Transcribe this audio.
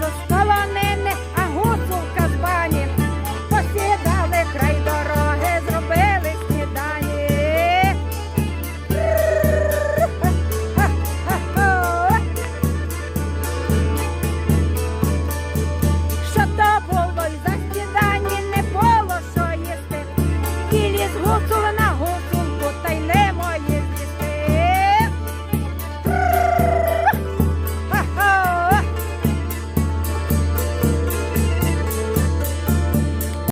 зостала нене, а гуцу в казбані, посідали край дороги, зробили снідані. Що то було й за снідані, не було що їсти, тілі